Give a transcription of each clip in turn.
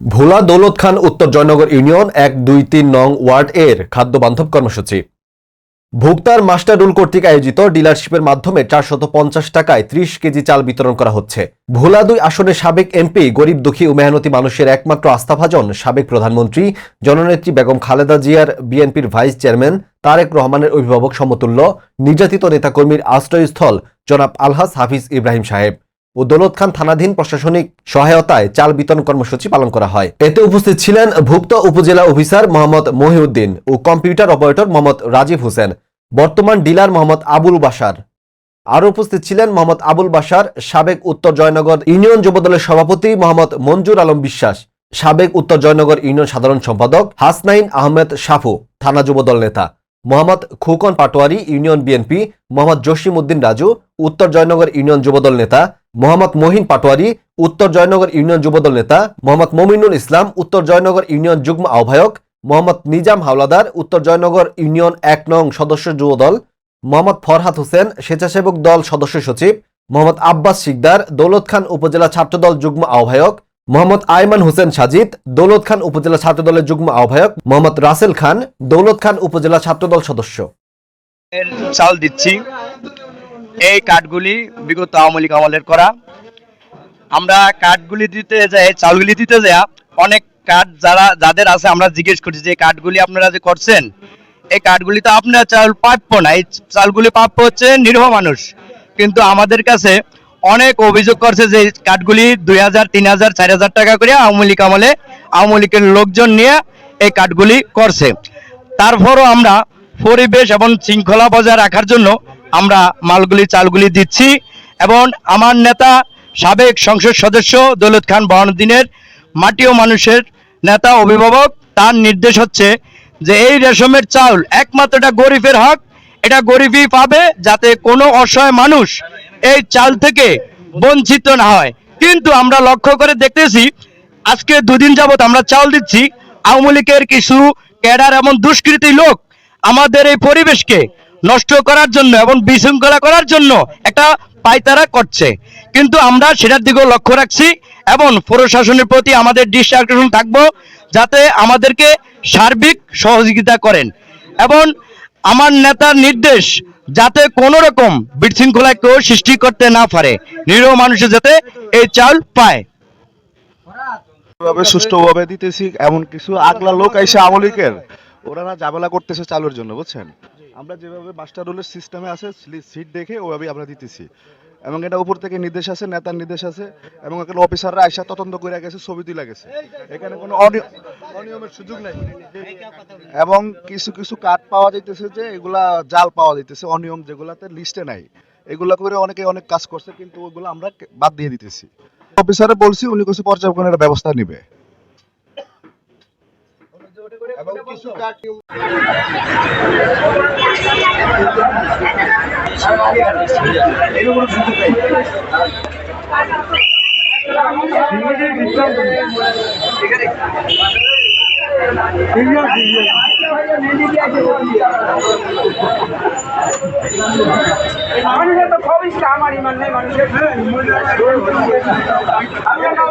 ভোলা দৌলত খান উত্তর জয়নগর ইউনিয়ন এক দুই তিন নং ওয়ার্ড এর খাদ্য বান্ধব কর্মসূচি। ভোক্তার মাস্টার রুল কর্তৃক আয়োজিত ডিলারশিপের মাধ্যমে চারশত পঞ্চাশ টাকায় ত্রিশ কেজি চাল বিতরণ করা হচ্ছে। ভোলা দুই আসনের সাবেক এমপি, গরিব দুঃখী ও মেহনতি মানুষের একমাত্র আস্থাভাজন সাবেক প্রধানমন্ত্রী জননেত্রী বেগম খালেদা জিয়ার বিএনপির ভাইস চেয়ারম্যান তারেক রহমানের অভিভাবক সমতুল্য, নির্যাতিত নেতাকর্মীর আশ্রয়স্থল জনাব আলহাস হাফিজ ইব্রাহিম সাহেব। ও দৌলত খান থানাধীন প্রশাসনিক সহায়তায় চাল বিতরণ কর্মসূচি পালন করা হয়। এতে উপস্থিত ছিলেন ভুক্ত উপজেলা অফিসার মোহাম্মদ মহিউদ্দিন ও কম্পিউটার অপারেটর মোহাম্মদ রাজীব হোসেন, বর্তমান ডিলার মোহাম্মদ আবুল বাসার আরও উপস্থিত ছিলেন মোহাম্মদ আবুল বাসার সাবেক উত্তর জয়নগর ইউনিয়ন যুবদলের সভাপতি মোহাম্মদ মঞ্জুর আলম বিশ্বাস, সাবেক উত্তর জয়নগর ইউনিয়ন সাধারণ সম্পাদক হাসনাইন আহমেদ সাফু, থানা যুবদল নেতা। মোহাম্মদ খুকন পাটোয়ারি, ইউনিয়ন বিএনপি মোহাম্মদ জসিম উদ্দিন রাজু, উত্তর জয়নগর ইউনিয়ন যুবদল নেতা, মোহাম্মদ মহিন পাটোয়ারি, উত্তর জয়নগর ইউনিয়ন যুবদল নেতা, মোহাম্মদ মমিনুল ইসলাম, উত্তর জয়নগর ইউনিয়ন যুগ্ম আহ্বায়ক, মোহাম্মদ নিজাম হাওলাদার, উত্তর জয়নগর ইউনিয়ন এক নং সদস্য যুবদল, মোহাম্মদ ফরহাদ হোসেন, স্বেচ্ছাসেবক দল সদস্য সচিব, মোহাম্মদ আব্বাস শিকদার, দৌলত খান উপজেলা ছাত্রদল যুগ্ম আহ্বায়ক মোহাম্মদ আয়মান হোসেন সাজিদ, দৌলত খান উপজেলা ছাত্রদলের যুগ্ম আহ্বায়ক, মোহাম্মদ রাসেল খান, দৌলত খান উপজেলা ছাত্রদল সদস্য। চাল দিচ্ছি। এই কার্ডগুলি বিগত আওয়ামী লীগ আমলের করা। আমরা কার্ডগুলি দিতে যাই, চালগুলি দিতে যাই, অনেক কার্ড যারা, যাদের আছে, আমরা জিজ্ঞেস করছি যে কার্ডগুলি আপনারা যে করছেন, এই কার্ডগুলি তো আপনারা চাল প্রাপ্য না, এই চালগুলি প্রাপ্য হচ্ছে নিরীহ মানুষ। কিন্তু আমাদের কাছে অনেক অভিযোগ করছে যে কাঠগুলি দুই হাজার, তিন হাজার, চার হাজার টাকা করে আওয়ামী লীগ আমলে, আওয়ামী লীগের লোকজন নিয়ে এই কাঠগুলি করছে। তারপরও আমরা পরিবেশ এবং শৃঙ্খলা বজায় রাখার জন্য আমরা মালগুলি, চালগুলি দিচ্ছি এবং আমার নেতা, সাবেক সংসদ সদস্য দৌলত খান বহানুদ্দিনের মাটি ও মানুষের নেতা অভিভাবক, তার নির্দেশ হচ্ছে যে এই রেশমের চাল একমাত্র এটা গরিবের হক, এটা গরিবই পাবে যাতে কোনো অসহায় মানুষ এই চাল থেকে বঞ্চিত না হয়। কিন্তু আমরা লক্ষ্য করে দেখতেছি, আজকে দুদিন যাবৎ আমরা চাল দিচ্ছি। আওয়ামী লীগের কিছু ক্যাডার এবং দুষ্কৃতী লোক আমাদের এই পরিবেশকে নষ্ট করার জন্য এবং বিশৃঙ্খলা করার জন্য একটা পায়তারা করছে। কিন্তু আমরা সেটার দিকেও লক্ষ্য রাখছি এবং প্রশাসনের প্রতি আমাদের দৃষ্টি আকর্ষণ থাকব, যাতে আমাদেরকে সার্বিক সহযোগিতা করেন। এবং আমার নেতার নির্দেশ যাতে কোনো রকম বিশৃঙ্খলা কেউ সৃষ্টি করতে না পারে, নিরীহ মানুষের যাতে এই চাল পায়। ভাবে সুষ্ঠুভাবে দিতেছি, এমন কিছু আগলা লোক আইসা আমলিকের। ওরা না ঝামেলা করতেছে চালুর জন্য, বুঝছেন? আমরা যেভাবে মাস্টার রুলের সিস্টেমে আছে সিট দেখে ওভাবেই আমরা দিতেছি। এবং এটা উপর থেকে নির্দেশ আছে নেতার নির্দেশ আছে এবং এখানে অফিসাররা আইসা তদন্ত করে গেছে ছবি তুলে গেছে। এখানে কোনো অনি- অনিয়মের সুযোগ নাই। এবং কিছু কিছু কাঠ পাওয়া যাইতেছে যে এগুলা জাল পাওয়া যাইতেছে অনিয়ম যেগুলাতে লিস্টে নাই। এগুলা করে অনেকে অনেক কাজ করছে কিন্তু ওগুলো আমরা বাদ দিয়ে দিতেছি। অফিসারে বলছি উনি কিছু পর্যবেক্ষণের ব্যবস্থা নিবে। এবং কিছু মানুষের তো খুবই আমার ইমান নেই মানুষের আমরা নাম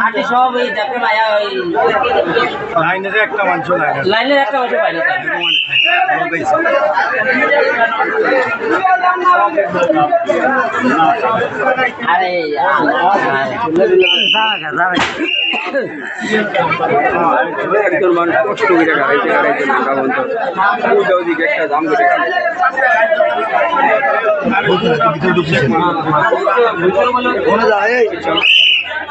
আটি সব ওই যাত্রা মায়া ওই লাইনের একটা মানুষ লাইনের লাইনের একটা আরে একজন মানুষ কষ্ট করে গাড়াইতে গাড়াইতে নাকা বন্ধ ওটা ওদিকে একটা দাম করে আমরা